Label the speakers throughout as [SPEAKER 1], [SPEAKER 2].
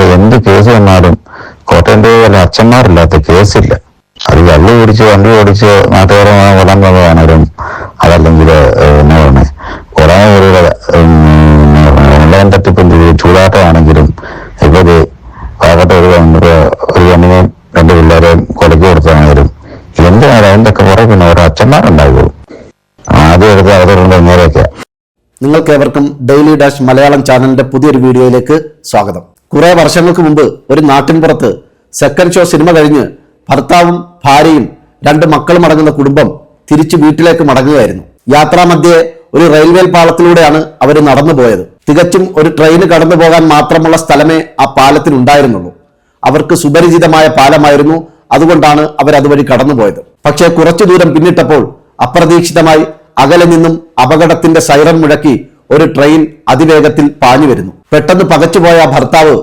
[SPEAKER 1] അത് എന്ത് കേസ് വന്നാലും കോട്ടയം പോലെ അച്ഛന്മാരില്ലാത്ത കേസില്ല അത് കള്ളു പിടിച്ച് വണ്ടി ഓടിച്ച് നാട്ടുകാരെ കൊല്ലാൻ പോകുന്നതാണേലും അതല്ലെങ്കിൽ എന്നാണ് കൊറേ കുറെ പേരുടെ ഓൺലൈൻ തട്ടിപ്പിന്റെ ചൂടാട്ടമാണെങ്കിലും ഇവർ പാവപ്പെട്ട ഒരു ഒരു പെണ്ണിനെയും രണ്ട് പിള്ളേരെയും കൊലക്ക് കൊടുത്താണെങ്കിലും എന്തിനാണ് അതിന്റെ ഒക്കെ പുറകെ പിന്നെ ഓരോ അച്ഛന്മാരുണ്ടായിരുന്നു ആദ്യം എടുത്ത് അവതരണം നിങ്ങൾക്ക്
[SPEAKER 2] നിങ്ങൾക്കേവർക്കും ഡെയിലി ഡാഷ് മലയാളം ചാനലിന്റെ പുതിയൊരു വീഡിയോയിലേക്ക് സ്വാഗതം. കുറെ വർഷങ്ങൾക്ക് മുമ്പ് ഒരു നാട്ടിൻപുറത്ത് സെക്കൻഡ് ഷോ സിനിമ കഴിഞ്ഞ് ഭർത്താവും ഭാര്യയും രണ്ട് മക്കളും അടങ്ങുന്ന കുടുംബം തിരിച്ചു വീട്ടിലേക്ക് മടങ്ങുകയായിരുന്നു. യാത്രാമധ്യേ ഒരു റെയിൽവേ പാളത്തിലൂടെയാണ് അവർ നടന്നു പോയത്. തികച്ചും ഒരു ട്രെയിൻ കടന്നു പോകാൻ മാത്രമുള്ള സ്ഥലമേ ആ പാലത്തിനുണ്ടായിരുന്നുള്ളൂ. അവർക്ക് സുപരിചിതമായ പാലമായിരുന്നു അതുകൊണ്ടാണ് അവർ അതുവഴി കടന്നുപോയത് പക്ഷേ കുറച്ചു ദൂരം പിന്നിട്ടപ്പോൾ അപ്രതീക്ഷിതമായി അകലെ നിന്നും അപകടത്തിന്റെ സൈറൻ മുഴക്കി ഒരു ട്രെയിൻ അതിവേഗത്തിൽ പാഞ്ഞു വരുന്നു. പെട്ടെന്ന് പകച്ചുപോയ ഭർത്താവ്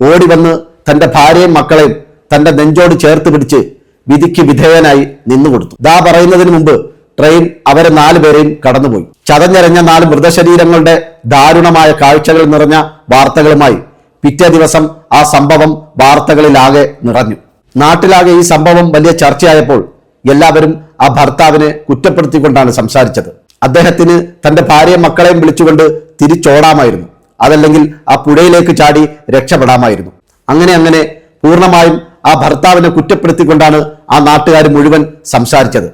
[SPEAKER 2] ഓടി വന്ന് തന്റെ ഭാര്യയും മക്കളെയും തന്റെ നെഞ്ചോട് ചേർത്ത് പിടിച്ച് വിധിക്ക് വിധേയനായി നിന്നുകൊടുത്തു ദാ പറയുന്നതിന് മുമ്പ് ട്രെയിൻ അവരെ നാലുപേരെയും കടന്നുപോയി. ചതഞ്ഞരഞ്ഞ നാല് മൃതശരീരങ്ങളുടെ ദാരുണമായ കാഴ്ചകൾ നിറഞ്ഞ വാർത്തകളുമായി പിറ്റേ ദിവസം ആ സംഭവം വാർത്തകളിലാകെ നിറഞ്ഞു. നാട്ടിലാകെ ഈ സംഭവം വലിയ ചർച്ചയായപ്പോൾ എല്ലാവരും ആ ഭർത്താവിനെ കുറ്റപ്പെടുത്തിക്കൊണ്ടാണ് സംസാരിച്ചത്. അദ്ദേഹത്തിന് തന്റെ ഭാര്യയും മക്കളെയും വിളിച്ചുകൊണ്ട് തിരിച്ചോടാമായിരുന്നു. അതല്ലെങ്കിൽ ആ പുഴയിലേക്ക് ചാടി രക്ഷപ്പെടാമായിരുന്നു. അങ്ങനെ അങ്ങനെ പൂർണമായും ആ ഭർത്താവിനെ കുറ്റപ്പെടുത്തിക്കൊണ്ടാണ് ആ നാട്ടുകാർ മുഴുവൻ സംസാരിച്ചത്.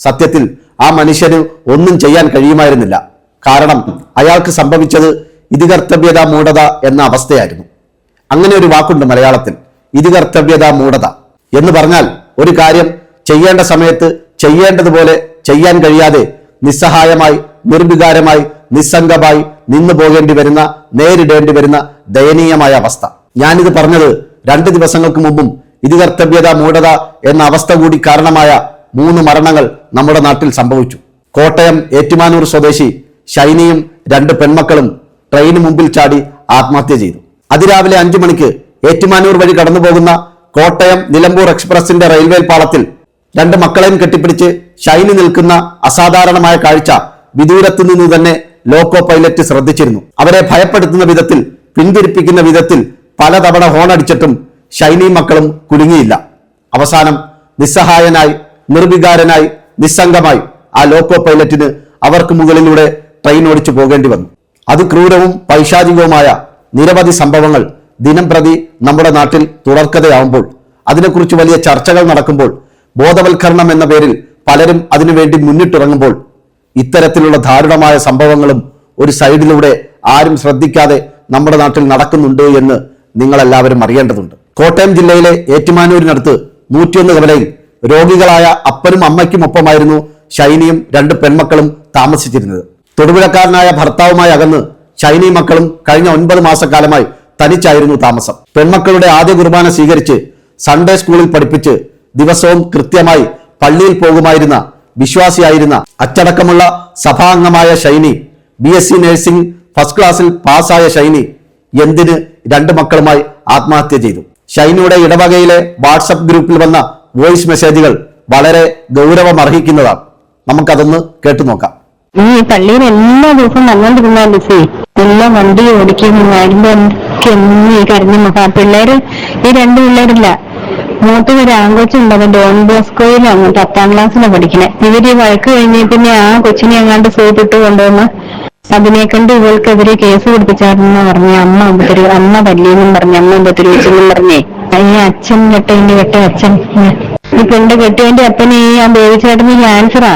[SPEAKER 2] സത്യത്തിൽ ആ മനുഷ്യന് ഒന്നും ചെയ്യാൻ കഴിയുമായിരുന്നില്ല. കാരണം അയാൾക്ക് സംഭവിച്ചത് ഇതികർത്തവ്യത മൂഢത എന്ന അവസ്ഥയായിരുന്നു. അങ്ങനെ ഒരു വാക്കുണ്ട് മലയാളത്തിൽ ഇതികർത്തവ്യത മൂഢത. എന്ന് പറഞ്ഞാൽ ഒരു കാര്യം ചെയ്യേണ്ട സമയത്ത് ചെയ്യേണ്ടതുപോലെ ചെയ്യാൻ കഴിയാതെ നിസ്സഹായമായി നിർവികാരമായി നിസ്സംഗമായി നിന്നു പോകേണ്ടി വരുന്ന നേരിടേണ്ടി വരുന്ന ദയനീയമായ അവസ്ഥ. ഞാനിത് പറഞ്ഞത് രണ്ട് ദിവസങ്ങൾക്ക് മുമ്പും ഇതികർത്തവ്യത മൂഢത എന്ന അവസ്ഥ കൂടി കാരണമായ മൂന്ന് മരണങ്ങൾ നമ്മുടെ നാട്ടിൽ സംഭവിച്ചു. കോട്ടയം ഏറ്റുമാനൂർ സ്വദേശി ഷൈനിയും രണ്ട് പെൺമക്കളും ട്രെയിന് മുമ്പിൽ ചാടി ആത്മഹത്യ ചെയ്തു. അതിരാവിലെ അഞ്ചു മണിക്ക് ഏറ്റുമാനൂർ വഴി കടന്നു പോകുന്ന കോട്ടയം നിലമ്പൂർ എക്സ്പ്രസിന്റെ റെയിൽവേ പാളത്തിൽ രണ്ട് മക്കളെയും കെട്ടിപ്പിടിച്ച് ഷൈനി നിൽക്കുന്ന അസാധാരണമായ കാഴ്ച വിദൂരത്തു നിന്ന് തന്നെ ലോക്കോ പൈലറ്റ് ശ്രദ്ധിച്ചിരുന്നു. അവരെ ഭയപ്പെടുത്തുന്ന വിധത്തിൽ പിന്തിരിപ്പിക്കുന്ന വിധത്തിൽ പലതവണ ഹോണടിച്ചിട്ടും ഷൈനി മക്കളും കുലുങ്ങിയില്ല. അവസാനം നിസ്സഹായനായി നിർവികാരനായി നിസ്സംഗമായി ആ ലോക്കോ പൈലറ്റിന് അവർക്ക് മുകളിലൂടെ ട്രെയിൻ ഓടിച്ചു പോകേണ്ടി വന്നു. അതിക്രൂരവും പൈശാചികവുമായ നിരവധി സംഭവങ്ങൾ ദിനം പ്രതി നമ്മുടെ നാട്ടിൽ തുടർക്കഥയാവുമ്പോൾ അതിനെക്കുറിച്ച് വലിയ ചർച്ചകൾ നടക്കുമ്പോൾ ബോധവൽക്കരണം എന്ന പേരിൽ പലരും അതിനുവേണ്ടി മുന്നിട്ടിറങ്ങുമ്പോൾ ഇത്തരത്തിലുള്ള ദാരുണമായ സംഭവങ്ങളും ഒരു സൈഡിലൂടെ ആരും ശ്രദ്ധിക്കാതെ നമ്മുടെ നാട്ടിൽ നടക്കുന്നുണ്ട് എന്ന് നിങ്ങളെല്ലാവരും അറിയേണ്ടതുണ്ട്. കോട്ടയം ജില്ലയിലെ ഏറ്റുമാനൂരിനടുത്ത് നൂറ്റിയൊന്ന് കവലയിൽ രോഗികളായ അപ്പനും അമ്മയ്ക്കും ഒപ്പമായിരുന്നു ഷൈനിയും രണ്ട് പെൺമക്കളും താമസിച്ചിരുന്നത്. തൊടുപുഴക്കാരനായ ഭർത്താവുമായി അകന്ന് ഷൈനി മക്കളും കഴിഞ്ഞ ഒൻപത് മാസക്കാലമായി തനിച്ചായിരുന്നു താമസം. പെൺമക്കളുടെ ആദ്യ കുർബാന സ്വീകരിച്ച് സൺഡേ സ്കൂളിൽ പഠിപ്പിച്ച് ദിവസവും കൃത്യമായി പള്ളിയിൽ പോകുമായിരുന്ന വിശ്വാസിയായിരുന്ന അച്ചടക്കമുള്ള സഭാംഗമായ Shiny B S C nursing first ക്ലാസ്സിൽ പാസ്സായ ഷൈനി എന്തിന് രണ്ട് മക്കളുമായി ആത്മഹത്യ ചെയ്തു. ഷൈനിയുടെ ഇടവകയിലെ വാട്സപ്പ് ഗ്രൂപ്പിൽ വന്ന വോയിസ് മെസ്സേജുകൾ വളരെ ഗൗരവമർഹിക്കുന്നതാണ്. നമുക്കതൊന്ന് കേട്ടു നോക്കാം.
[SPEAKER 3] ഈ പള്ളിയിൽ എല്ലാ ദിവസവും വന്നോണ്ടിരുന്ന ലിസേ എല്ലാം വണ്ടി ഓടിക്കുന്നു വരുമ്പോ എനിക്ക് എന്നും ഈ കരഞ്ഞ പിള്ളേര് ഈ രണ്ട് പിള്ളേരില്ല. മൂത്ത ഒരു ആൺകൊച്ചുണ്ട് അത് ഡോൺ ബോസ്കോയിലാണ് പത്താം ക്ലാസ്സിലാണ് പഠിക്കുന്നത് ഇവർ വഴക്ക് കഴിഞ്ഞ പിന്നെ ആ കൊച്ചിനെ അങ്ങാണ്ട് സൂപ്പിട്ട് കൊണ്ടുവന്ന് അതിനെ കണ്ട് ഇവൾക്കെതിരെ കേസ് പിടിപ്പിച്ചായിരുന്നു പറഞ്ഞ അമ്മ അമ്പത്തൊരു അമ്മ വല്യെന്നും പറഞ്ഞു അമ്മ ഉപദ്രവിച്ചെന്നും പറഞ്ഞേ ഈ അച്ഛൻ കെട്ടതിന്റെ കെട്ട അച്ഛൻ ഈ പെണ്ണ് കെട്ടിയതിന്റെ അപ്പന് ഈ ആ ക്യാൻസറാ.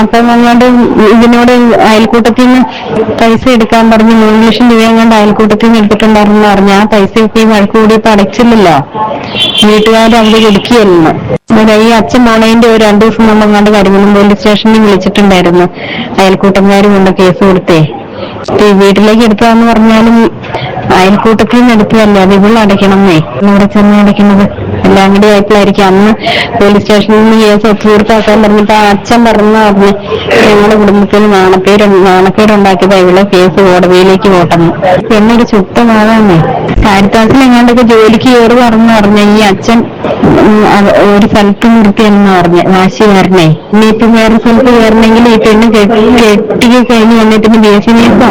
[SPEAKER 3] അപ്പം അങ്ങോട്ട് ഇതിനോട് അയൽക്കൂട്ടത്തിൽ നിന്ന് പൈസ എടുക്കാൻ പറഞ്ഞ് മൂന്ന് ലക്ഷം രൂപ കൊണ്ട് അയൽക്കൂട്ടത്തിൽ നിന്ന് എടുത്തിട്ടുണ്ടായിരുന്നു പറഞ്ഞു ആ പൈസ ഇപ്പൊ ഈ വഴക്ക് കൂടി ഇപ്പൊ അടച്ചില്ലല്ലോ വീട്ടുകാർ അവിടെ കൊടുക്കുകയല്ലെന്ന് ഈ അച്ഛൻ മോണേന്റെ ഒരു രണ്ടു ദിവസം മുമ്പ് അങ്ങാണ്ട് കരിമണം പോലീസ് സ്റ്റേഷനിൽ വിളിച്ചിട്ടുണ്ടായിരുന്നു. അയൽക്കൂട്ടംകാർ കൊണ്ട് കേസ് കൊടുത്തേ. ഇപ്പൊ ഈ വീട്ടിലേക്ക് എടുത്തതാന്ന് പറഞ്ഞാലും അയൽക്കൂട്ടത്തിൽ നിന്ന് എടുത്തതല്ലേ അത് ഇവിടെ അടയ്ക്കണമേ ഇവിടെ ചെന്ന് അടയ്ക്കണത്? എല്ലാം കൂടി ആയപ്പോഴായിരിക്കും അന്ന് പോലീസ് സ്റ്റേഷനിൽ നിന്ന് കേസ് തീർത്താക്കാൻ പറഞ്ഞപ്പോ ആ അച്ഛൻ പറഞ്ഞു പറഞ്ഞു ഞങ്ങളുടെ കുടുംബത്തിൽ നാണപ്പേര് നാണക്കേടുണ്ടാക്കിയത് ഇവിടെ കേസ് കോടതിയിലേക്ക് പോട്ടെന്ന് എന്നൊരു ചുട്ടമാകാന്നേ കാരിത്താസിൽ എങ്ങാണ്ടൊക്കെ ജോലിക്ക് കയറി പറഞ്ഞു പറഞ്ഞ ഈ അച്ഛൻ ഒരു സ്ഥലത്ത് നിർത്തിയെന്ന് പറഞ്ഞ. ഇനി ഇനിയിപ്പം വേറെ സ്ഥലത്ത് കയറണമെങ്കിൽ ഈ പെണ്ണ് കെട്ടി കഴിഞ്ഞ് വന്നിട്ട് ബി എസ് സി നേഴ്സാ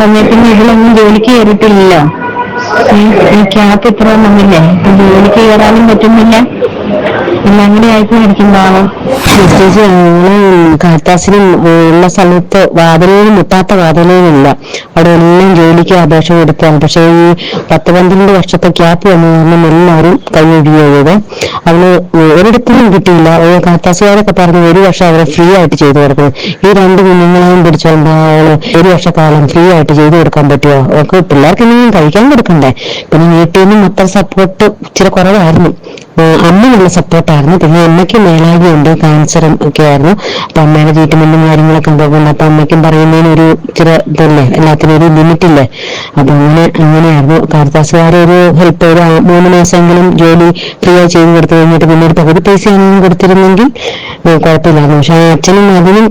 [SPEAKER 3] വന്നിട്ട് ഇതിലൊന്നും ജോലിക്ക് കയറിയിട്ടില്ലല്ലോ. ഈ ക്യാപ്പ് ഇത്ര ഒന്നുമില്ലേ? ജോലിക്ക് കയറാനും പറ്റുന്നില്ല.
[SPEAKER 4] കാത്താസിനും ഉള്ള സ്ഥലത്ത് വാതിലും മുട്ടാത്ത വാതിലുകളില്ല അവിടെ എല്ലാം ജോലിക്ക് അപേക്ഷ കൊടുത്താണ് പക്ഷേ ഈ പത്ത് പന്ത്രണ്ട് വർഷത്തെ ക്യാപ്പ് വന്നു കാരണം എല്ലാവരും കൈയൊഴിയത് അവന് ഒരിടത്തും കിട്ടിയില്ല. കാത്താസുകാരൊക്കെ പറഞ്ഞു ഒരു വർഷം അവരെ ഫ്രീ ആയിട്ട് ചെയ്തു കൊടുക്കും ഈ രണ്ട് കുഞ്ഞുങ്ങളെയും പിടിച്ചോണ്ട് അവൾ ഒരു വർഷക്കാലം ഫ്രീ ആയിട്ട് ചെയ്തു കൊടുക്കാൻ പറ്റുമോ? അവർക്ക് പിള്ളേർക്ക് എന്തെങ്കിലും കഴിക്കാൻ കൊടുക്കണ്ടേ? പിന്നെ വീട്ടിൽ നിന്നും മൊത്തം സപ്പോർട്ട് ഇച്ചിരി കുറവായിരുന്നു. അമ്മ നല്ല സപ്പോർട്ടായിരുന്നു. പിന്നെ അമ്മയ്ക്ക് മേലാകിയുണ്ട് ക്യാൻസറും ഒക്കെ ആയിരുന്നു അപ്പൊ അമ്മയുടെ ട്രീറ്റ്മെന്റും കാര്യങ്ങളൊക്കെ പോകുന്നു അപ്പൊ അമ്മയ്ക്കും പറയുന്നതിന് ഒരു ഇച്ചിരി ഇതല്ലേ? എല്ലാത്തിനും ഒരു ലിമിറ്റ് ഇല്ലേ? അപ്പൊ അങ്ങനെ അങ്ങനെയായിരുന്നു. കാർത്താസുകാരെ ഒരു ഹെൽപ്പ് ഒരു മൂന്ന് മാസമെങ്കിലും ജോലി ഫ്രീ ആയി ചെയ്ത് കൊടുത്തു കഴിഞ്ഞിട്ട് പിന്നെ ഒരു പകുതി പൈസ ആണെങ്കിലും കൊടുത്തിരുന്നെങ്കിൽ കുഴപ്പമില്ലായിരുന്നു. പക്ഷെ അച്ഛനും അതിനും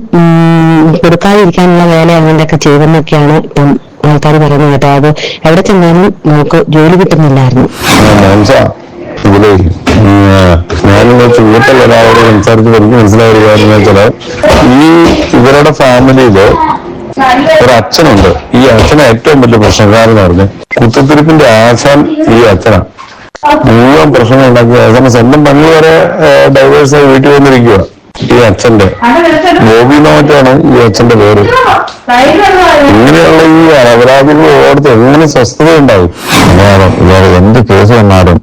[SPEAKER 4] കൊടുക്കാതിരിക്കാനുള്ള വേല അങ്ങനെയൊക്കെ ചെയ്തെന്നൊക്കെയാണ് ഇപ്പം ആൾക്കാർ പറയുന്നത് കേട്ടോ. അത് എവിടെ ചെന്നാലും നമുക്ക് ജോലി കിട്ടുന്നില്ലായിരുന്നു.
[SPEAKER 1] ഇതിൽ ഞാനും ചൂട്ടുള്ള ഒരാളോട് സംസാരിച്ച് എനിക്ക് മനസ്സിലായ ഒരു കാര്യം വെച്ചാൽ ഈ ഇവരുടെ ഫാമിലിയിൽ ഒരു അച്ഛനുണ്ട് ഈ അച്ഛന് ഏറ്റവും വലിയ പ്രശ്നക്കാരെന്ന് പറഞ്ഞു കുത്തിത്തിരിപ്പിന്റെ ആശാൻ ഈ അച്ഛനാണ് മുഴുവൻ പ്രശ്നങ്ങൾ ഉണ്ടാക്കിയ അവസാനം സ്വന്തം പണി വരെ ഡൈവേഴ്സ് ആയി വീട്ടിൽ വന്നിരിക്കുക ഈ അച്ഛന്റെ. ബോബി ഈ അച്ഛന്റെ പേര്. ഇങ്ങനെയുള്ള ഈ അപരാധികൾ ഓർത്ത് എങ്ങനെ സ്വസ്ഥത ഉണ്ടാവും എന്ത് കേസ് വന്നാലും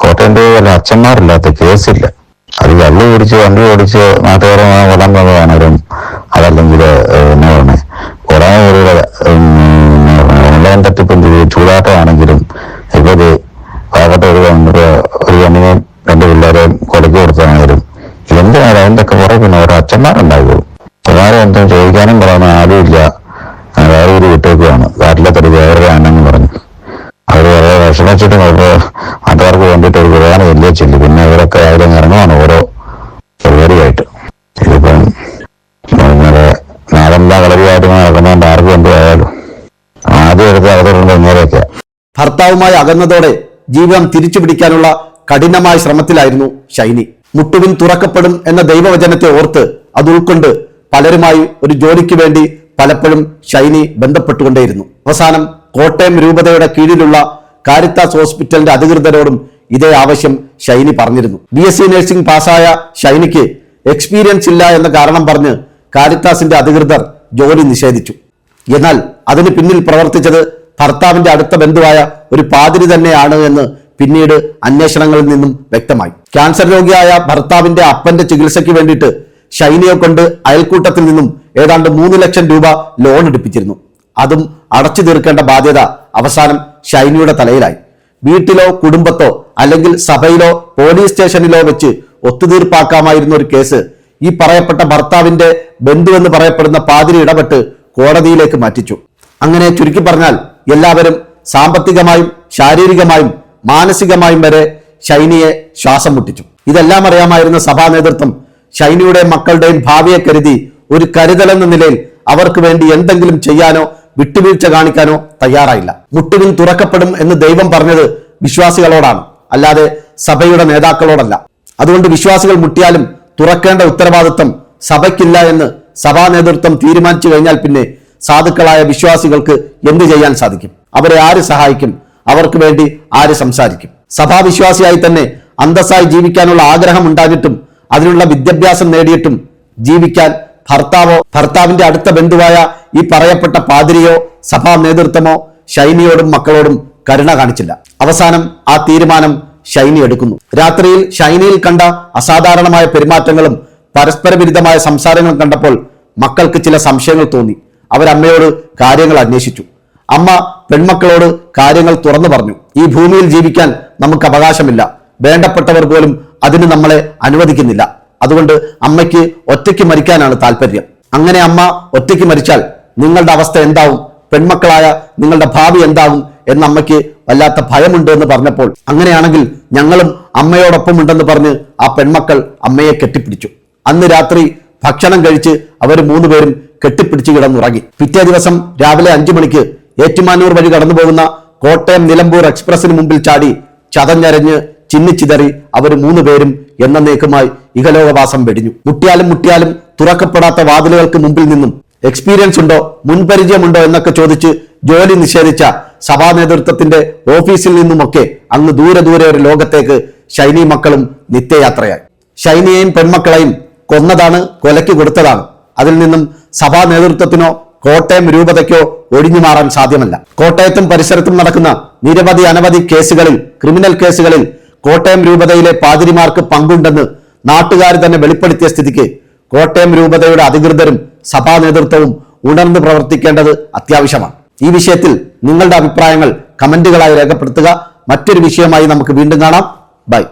[SPEAKER 1] കോട്ടയം വല്ല അച്ഛന്മാരില്ലാത്ത കേസില്ല. അത് കള്ളു കുടിച്ച് വണ്ടി ഓടിച്ച് നാട്ടുകാരെ കൊല്ലാൻ തന്നതാണേലും അതല്ലെങ്കിൽ എന്നാ പറഞ്ഞേ ഓൺലൈൻ തട്ടിപ്പും ചൂടാട്ടമാണെങ്കിലും ഇപ്പൊ ഇത് പാവപ്പെട്ട ഒരു ഒരു പെണ്ണിനെയും രണ്ട് പിള്ളേരെയും കൊലക്ക് കൊടുത്താണെങ്കിലും എന്തിനാണ് അതിന്റെ ഒക്കെ കുറെ പിന്നെ ഓരോ അച്ഛന്മാരുണ്ടാകും അച്ഛന്മാരെ എന്തും ചോദിക്കാനും പറയുന്ന ആരുമില്ല. വേറെ ഒരു വിട്ടേക്കുവാണ് കാട്ടിലെ തടി വേറെ ആണെന്ന് പറഞ്ഞു. അവർ വളരെ വിഷമിച്ചിട്ട് നാട്ടുകാർക്ക് വേണ്ടിയിട്ട് ഒരു പ്രധാന വലിയ ചെല്ലി പിന്നെ ഇവരൊക്കെ രാവിലെ ഇറങ്ങുവാണ് ഓരോ പരിപാടിയായിട്ട്. ഇതിപ്പം ഇങ്ങനെ നാടെന്താ കളരിയായിട്ട് നടക്കുന്നതുകൊണ്ട് ആർക്കും എന്തും ആയാലും ആദ്യം എടുത്ത് അവതരണം ഇങ്ങനെയൊക്കെയാ.
[SPEAKER 2] ഭർത്താവുമായി അകന്നതോടെ ജീവിതം തിരിച്ചു പിടിക്കാനുള്ള കഠിനമായ ശ്രമത്തിലായിരുന്നു ഷൈനി മുട്ടുവിൻ തുറക്കപ്പെടും എന്ന ദൈവവചനത്തെ ഓർത്ത് അത് ഉൾക്കൊണ്ട് പലരുമായി ഒരു ജോലിക്ക് വേണ്ടി പലപ്പോഴും ഷൈനി ബന്ധപ്പെട്ടുകൊണ്ടേയിരുന്നു. അവസാനം കോട്ടയം രൂപതയുടെ കീഴിലുള്ള കാരിത്താസ് ഹോസ്പിറ്റലിന്റെ അധികൃതരോടും ഇതേ ആവശ്യം ഷൈനി പറഞ്ഞിരുന്നു. ബി എസ് സി നഴ്സിംഗ് പാസ്സായ ഷൈനിക്ക് എക്സ്പീരിയൻസ് ഇല്ല എന്ന കാരണം പറഞ്ഞ് കാരിത്താസിന്റെ അധികൃതർ ജോലി നിഷേധിച്ചു. എന്നാൽ അതിന് പിന്നിൽ പ്രവർത്തിച്ചത് ഭർത്താവിന്റെ അടുത്ത ബന്ധുവായ ഒരു പാതിരി തന്നെയാണ് എന്ന് പിന്നീട് അന്വേഷണങ്ങളിൽ നിന്നും വ്യക്തമായി. ക്യാൻസർ രോഗിയായ ഭർത്താവിന്റെ അപ്പന്റെ ചികിത്സയ്ക്ക് വേണ്ടിയിട്ട് ഷൈനിയെ കൊണ്ട് അയൽക്കൂട്ടത്തിൽ നിന്നും ഏതാണ്ട് മൂന്ന് ലക്ഷം രൂപ ലോൺ എടുപ്പിച്ചിരുന്നു. അതും അടച്ചു തീർക്കേണ്ട ബാധ്യത അവസാനം ഷൈനിയുടെ തലയിലായി. വീട്ടിലോ കുടുംബത്തോ അല്ലെങ്കിൽ സഭയിലോ പോലീസ് സ്റ്റേഷനിലോ വെച്ച് ഒത്തുതീർപ്പാക്കാമായിരുന്ന ഒരു കേസ് ഈ പറയപ്പെട്ട ഭർത്താവിന്റെ ബന്ധു എന്ന് പറയപ്പെടുന്ന പാതിരി ഇടപെട്ട് കോടതിയിലേക്ക് മാറ്റിച്ചു. അങ്ങനെ ചുരുക്കി പറഞ്ഞാൽ എല്ലാവരും സാമ്പത്തികമായും ശാരീരികമായും മാനസികമായും വരെ ഷൈനിയെ ശ്വാസം മുട്ടിച്ചു. ഇതെല്ലാം അറിയാമായിരുന്ന സഭാ നേതൃത്വം ഷൈനിയുടെ മക്കളുടെയും ഭാവിയെ കരുതി ഒരു കരുതലെന്ന നിലയിൽ അവർക്ക് വേണ്ടി എന്തെങ്കിലും ചെയ്യാനോ വിട്ടുവീഴ്ച കാണിക്കാനോ തയ്യാറായില്ല. മുട്ടുവിൻ തുറക്കപ്പെടും എന്ന് ദൈവം പറഞ്ഞത് വിശ്വാസികളോടാണ്. അല്ലാതെ സഭയുടെ നേതാക്കളോടല്ല. അതുകൊണ്ട് വിശ്വാസികൾ മുട്ടിയാലും തുറക്കേണ്ട ഉത്തരവാദിത്വം സഭയ്ക്കില്ല എന്ന് സഭാ നേതൃത്വം തീരുമാനിച്ചു കഴിഞ്ഞാൽ പിന്നെ സാധുക്കളായ വിശ്വാസികൾക്ക് എന്ത് ചെയ്യാൻ സാധിക്കും? അവരെ ആര് സഹായിക്കും? അവർക്ക് വേണ്ടി ആര് സംസാരിക്കും? സഭാവിശ്വാസിയായി തന്നെ അന്തസ്സായി ജീവിക്കാനുള്ള ആഗ്രഹം ഉണ്ടായിട്ടും അതിനുള്ള വിദ്യാഭ്യാസം നേടിയിട്ടും ജീവിക്കാൻ ഭർത്താവോ ഭർത്താവിന്റെ അടുത്ത ബന്ധുവായ ഈ പറയപ്പെട്ട പാതിരിയോ സഭാ നേതൃത്വമോ ഷൈനിയോടും മക്കളോടും കരുണ കാണിച്ചില്ല. അവസാനം ആ തീരുമാനം ഷൈനി എടുക്കുന്നു. രാത്രിയിൽ ഷൈനിയിൽ കണ്ട അസാധാരണമായ പെരുമാറ്റങ്ങളും പരസ്പര വിരുദ്ധമായ സംസാരങ്ങളും കണ്ടപ്പോൾ മക്കൾക്ക് ചില സംശയങ്ങൾ തോന്നി. അവരമ്മയോട് കാര്യങ്ങൾ അന്വേഷിച്ചു. അമ്മ പെൺമക്കളോട് കാര്യങ്ങൾ തുറന്നു പറഞ്ഞു. ഈ ഭൂമിയിൽ ജീവിക്കാൻ നമുക്ക് അവകാശമില്ല. വേണ്ടപ്പെട്ടവർ പോലും അതിന് നമ്മളെ അനുവദിക്കുന്നില്ല. അതുകൊണ്ട് അമ്മയ്ക്ക് ഒറ്റയ്ക്ക് മരിക്കാനാണ് താല്പര്യം. അങ്ങനെ അമ്മ ഒറ്റയ്ക്ക് മരിച്ചാൽ നിങ്ങളുടെ അവസ്ഥ എന്താവും? പെൺമക്കളായ നിങ്ങളുടെ ഭാവി എന്താവും? എന്ന് അമ്മയ്ക്ക് വല്ലാത്ത ഭയമുണ്ട് എന്ന് പറഞ്ഞപ്പോൾ അങ്ങനെയാണെങ്കിൽ ഞങ്ങളും അമ്മയോടൊപ്പം ഉണ്ടെന്ന് പറഞ്ഞ് ആ പെൺമക്കൾ അമ്മയെ കെട്ടിപ്പിടിച്ചു. അന്ന് രാത്രി ഭക്ഷണം കഴിച്ച് അവർ മൂന്നുപേരും കെട്ടിപ്പിടിച്ച് കിടന്നുറങ്ങി. പിറ്റേ ദിവസം രാവിലെ അഞ്ചു മണിക്ക് ഏറ്റുമാനൂർ വഴി കടന്നു പോകുന്ന കോട്ടയം നിലമ്പൂർ എക്സ്പ്രസിന് മുമ്പിൽ ചാടി ചതഞ്ഞരഞ്ഞ് ചിന്നിച്ചിതറി അവർ മൂന്നുപേരും എന്നേക്കുമായി ഇഹലോകവാസം വെടിഞ്ഞു. മുട്ടിയാലും മുട്ടിയാലും തുറക്കപ്പെടാത്ത വാതിലുകൾക്ക് മുമ്പിൽ നിന്നും എക്സ്പീരിയൻസ് ഉണ്ടോ മുൻപരിചയമുണ്ടോ എന്നൊക്കെ ചോദിച്ച് ജോലി നിഷേധിച്ച സഭാ നേതൃത്വത്തിന്റെ ഓഫീസിൽ നിന്നുമൊക്കെ അങ്ങ് ദൂരെ ദൂരെ ഒരു ലോകത്തേക്ക് ഷൈനി മക്കളും നിത്യയാത്രയായി. ഷൈനിയെയും പെൺമക്കളെയും കൊന്നതാണ് കൊലയ്ക്ക് കൊടുത്തതാണ്. അതിൽ നിന്നും സഭാ നേതൃത്വത്തിനോ കോട്ടയം രൂപതയ്ക്കോ ഒഴിഞ്ഞു മാറാൻ സാധ്യമല്ല. കോട്ടയത്തും പരിസരത്തും നടക്കുന്ന നിരവധി അനവധി കേസുകളിൽ ക്രിമിനൽ കേസുകളിൽ കോട്ടയം രൂപതയിലെ പാതിരിമാർക്ക് പങ്കുണ്ടെന്ന് നാട്ടുകാർ തന്നെ വെളിപ്പെടുത്തിയ സ്ഥിതിക്ക് കോട്ടയം രൂപതയുടെ അധികൃതരും സഭാ നേതൃത്വവും ഉണർന്ന് പ്രവർത്തിക്കേണ്ടത് അത്യാവശ്യമാണ്. ഈ വിഷയത്തിൽ നിങ്ങളുടെ അഭിപ്രായങ്ങൾ കമന്റുകളായി രേഖപ്പെടുത്തുക. മറ്റൊരു വിഷയമായി നമുക്ക് വീണ്ടും കാണാം. ബൈ.